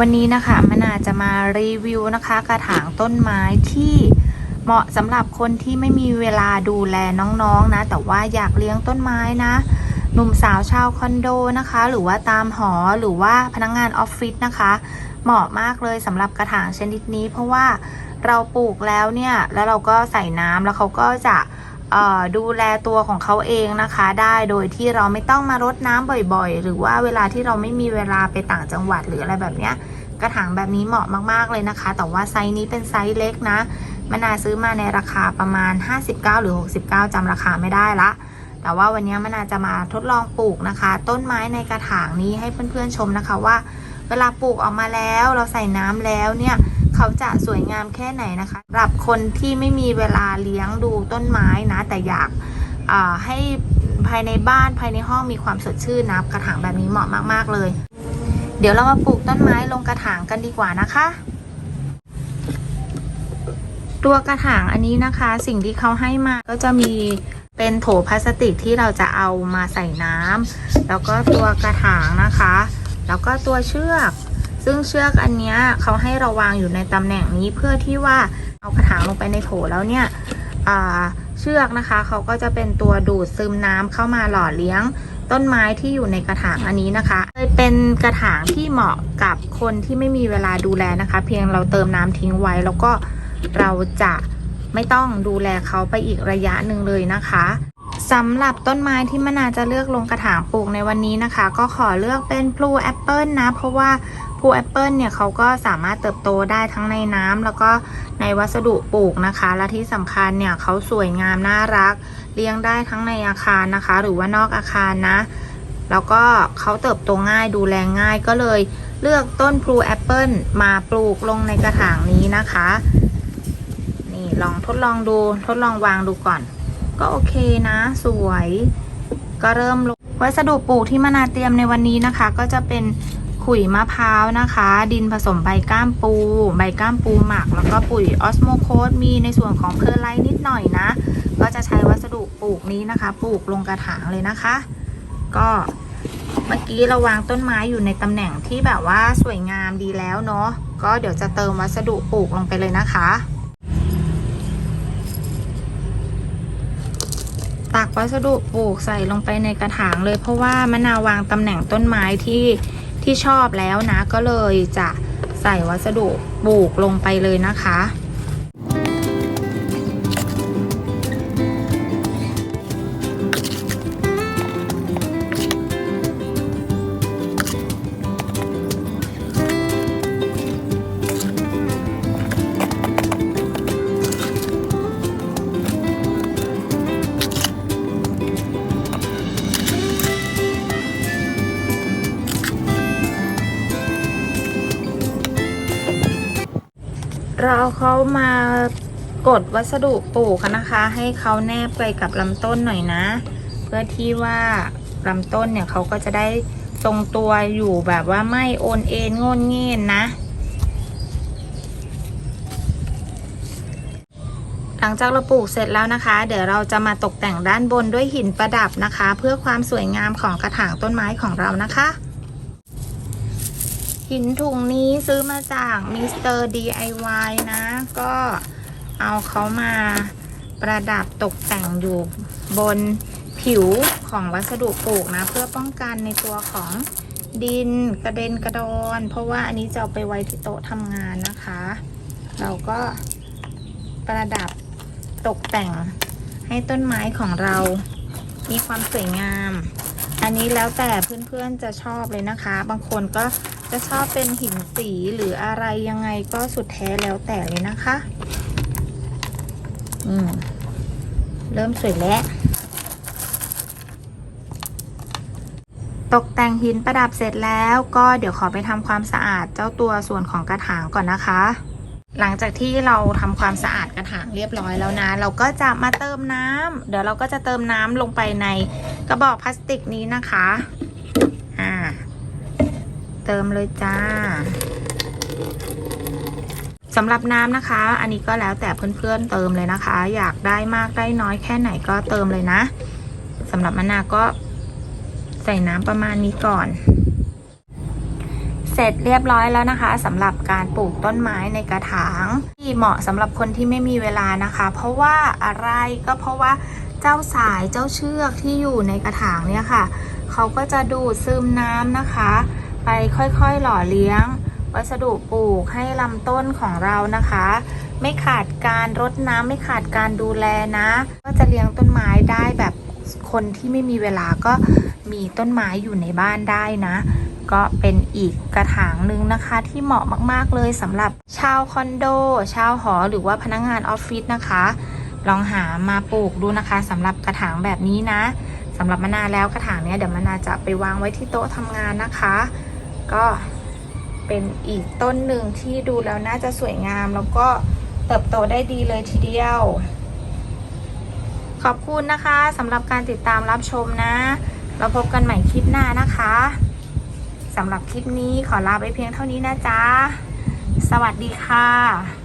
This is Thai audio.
วันนี้นะคะมนาจะมารีวิวนะคะกระถางต้นไม้ที่เหมาะสำหรับคนที่ไม่มีเวลาดูแลน้องๆนะแต่ว่าอยากเลี้ยงต้นไม้นะหนุ่มสาวชาวคอนโดนะคะ หรือว่าตามหอหรือว่าพนักงงานออฟฟิศนะคะ เหมาะมากเลยสำหรับกระถางชนิดนี้ เพราะว่าเราปลูกแล้วเนี่ยแล้วเราก็ใส่น้ำแล้วเขาก็จะ ดูแลตัวของเขาเองนะคะ ได้โดยที่เราไม่ต้องมารดน้ำบ่อยๆ หรือว่าเวลาที่เราไม่มีเวลาไปต่างจังหวัดหรืออะไรแบบเนี้ยกระถางแบบนี้เหมาะมากๆเลยนะคะ แต่ว่าไซส์นี้เป็นไซส์เล็กนะมนาซื้อมาในราคาประมาณ 59 หรือ 69จำราคาไม่ได้ละ แต่ว่าวันนี้มนาจะมาทดลองปลูกนะคะ ต้นไม้ในกระถางนี้ให้เพื่อนๆชมนะคะว่า เวลาปลูกออกมาแล้ว เราใส่น้ำแล้วเนี่ย เขาจะสวยงามแค่ไหนนะคะสำหรับคนที่ไม่มีเวลาเลี้ยงดูต้นไม้นะ แต่อยากให้ภายในบ้านภายในห้องมีความสดชื่นนะกระถางแบบนี้เหมาะมากๆเลย เดี๋ยวเรามาปลูกต้นไม้ลงกระถางกันดีกว่านะคะ ตัวกระถางอันนี้นะคะ สิ่งที่เขาให้มาก็จะมีเป็นโถพลาสติกที่เราจะเอามาใส่น้ำแล้วก็ตัวกระถางนะคะ แล้วก็ตัวเชือก ซึ่งเชือกอันเนี้ยเขาให้เราวางอยู่ในตำแหน่งนี้เพื่อที่ว่าเอากระถางลงไปในโถแล้วเนี่ยเชือกนะคะเขาก็จะเป็นตัวดูดซึมน้ำเข้ามาหล่อเลี้ยงต้นไม้ที่อยู่ในกระถางอันนี้นะคะเลยเป็นกระถางที่เหมาะกับคนที่ไม่มีเวลาดูแลนะคะ เพียงเราเติมน้ำทิ้งไว้ แล้วก็เราจะไม่ต้องดูแลเขาไปอีกระยะหนึ่งเลยนะคะสำหรับต้นไม้ที่มะนาจะเลือกลงกระถางปลูกในวันนี้นะคะ ก็ขอเลือกเป็นพลูแอปเปิลนะ เพราะว่า พลูแอปเปิลเนี่ยเขาก็สามารถเติบโตได้ทั้งในน้ำแล้วก็ในวัสดุปลูกนะคะ และที่สำคัญเนี่ยเขาสวยงามน่ารัก เลี้ยงได้ทั้งในอาคารนะคะ หรือว่านอกอาคารนะ แล้วก็เขาเติบโตง่ายดูแลง่ายก็เลยเลือกต้นพลูแอปเปิลมาปลูกลงในกระถางนี้นะคะ นี่ลองทดลองดูทดลองวางดูก่อน ก็โอเคนะ สวย ก็เริ่มลงวัสดุปลูกที่มะนาเตรียมในวันนี้นะคะ ก็จะเป็น ขุยมะพร้าวนะคะ ดินผสมใบก้ามปู ใบก้ามปูหมัก แล้วก็ปุ๋ยออสโมโคสมีในส่วนของเพอร์ไลท์นิดหน่อยนะ ก็จะใช้วัสดุปลูกนี้นะคะ ปลูกลงกระถางเลยนะคะ ก็เมื่อกี้เราวางต้นไม้อยู่ในตำแหน่งที่แบบว่าสวยงามดีแล้วเนาะก็เดี๋ยวจะเติมวัสดุปลูกลงไปเลยนะคะ ตักวัสดุปลูกใส่ลงไปในกระถางเลยเพราะว่ามะนาววางตำแหน่งต้นไม้ที่ ที่ชอบแล้วนะก็เลยจะใส่วัสดุปลูกลงไปเลยนะคะ เราเอาเขามากดวัสดุปลูกนนะคะ ให้เขาแนบไปกับลำต้นหน่อยนะ เพื่อที่ว่าลำต้นเนี่ยเขาก็จะได้ทรงตัวอยู่แบบว่าไม่โอนเอ็นงนเงินนะ หลังจากเราปลูกเสร็จแล้วนะคะ เดี๋ยวเราจะมาตกแต่งด้านบนด้วยหินประดับนะคะ เพื่อความสวยงามของกระถางต้นไม้ของเรานะคะ หินถุงนี้ซื้อมาจากมิสเตอร์ DIY นะ ก็เอาเขามาประดับตกแต่งอยู่บนผิวของวัสดุปลูกนะ เพื่อป้องกันในตัวของดินกระเด็นกระดอน เพราะว่าอันนี้จะเอาไปไว้ที่โต๊ะทำงานนะคะ เราก็ประดับตกแต่งให้ต้นไม้ของเรามีความสวยงาม อันนี้แล้วแต่เพื่อนๆจะชอบเลยนะคะ บางคนก็ จะชอบเป็นหินสีหรืออะไรยังไงก็สุดแท้แล้วแต่เลยนะคะ อืม เริ่มสวยแล้ว ตกแต่งหินประดับเสร็จแล้วก็เดี๋ยวขอไปทำความสะอาดเจ้าตัวส่วนของกระถางก่อนนะคะ หลังจากที่เราทำความสะอาดกระถางเรียบร้อยแล้วนะ เราก็จะมาเติมน้ำเดี๋ยวเราก็จะเติมน้ำลงไปในกระบอกพลาสติกนี้นะคะ อ่า ติมเลยจ้าสำหรับน้ำนะคะ อันนี้ก็แล้วแต่เพื่อนๆเติมเลยนะคะ อยากได้มากได้น้อยแค่ไหนก็เติมเลยนะสำหรับมะนาวก็ใส่น้ำประมาณนี้ก่อน เสร็จเรียบร้อยแล้วนะคะสำหรับการปลูกต้นไม้ในกระถาง ที่เหมาะสำหรับคนที่ไม่มีเวลานะคะ เพราะว่าอะไรก็เพราะว่าเจ้าสายเจ้าเชือกที่อยู่ในกระถางเนี่ยค่ะ เขาก็จะดูดซึมน้ำนะคะ ไปค่อยๆหล่อเลี้ยง วัสดุปลูกให้ลำต้นของเรานะคะ ไม่ขาดการรดน้ำไม่ขาดการดูแลนะ ก็จะเลี้ยงต้นไม้ได้แบบคนที่ไม่มีเวลาก็มีต้นไม้อยู่ในบ้านได้นะ ก็เป็นอีกกระถางหนึ่งนะคะที่เหมาะมากๆเลยสำหรับชาวคอนโด ชาวหอหรือว่าพนักงานออฟฟิศนะคะ ลองหามาปลูกดูนะคะสำหรับกระถางแบบนี้นะสำหรับมะนาแล้วกระถางเนี้ยเดี๋ยวมะนาจะไปวางไว้ที่โต๊ะทำงานนะคะ ก็เป็นอีกต้นหนึ่งที่ดูแล้วน่าจะสวยงาม แล้วก็เติบโตได้ดีเลยทีเดียว ขอบคุณนะคะสำหรับการติดตามรับชมนะ เราพบกันใหม่คลิปหน้านะคะสำหรับคลิปนี้ขอลาไปเพียงเท่านี้นะจ๊ะ สวัสดีค่ะ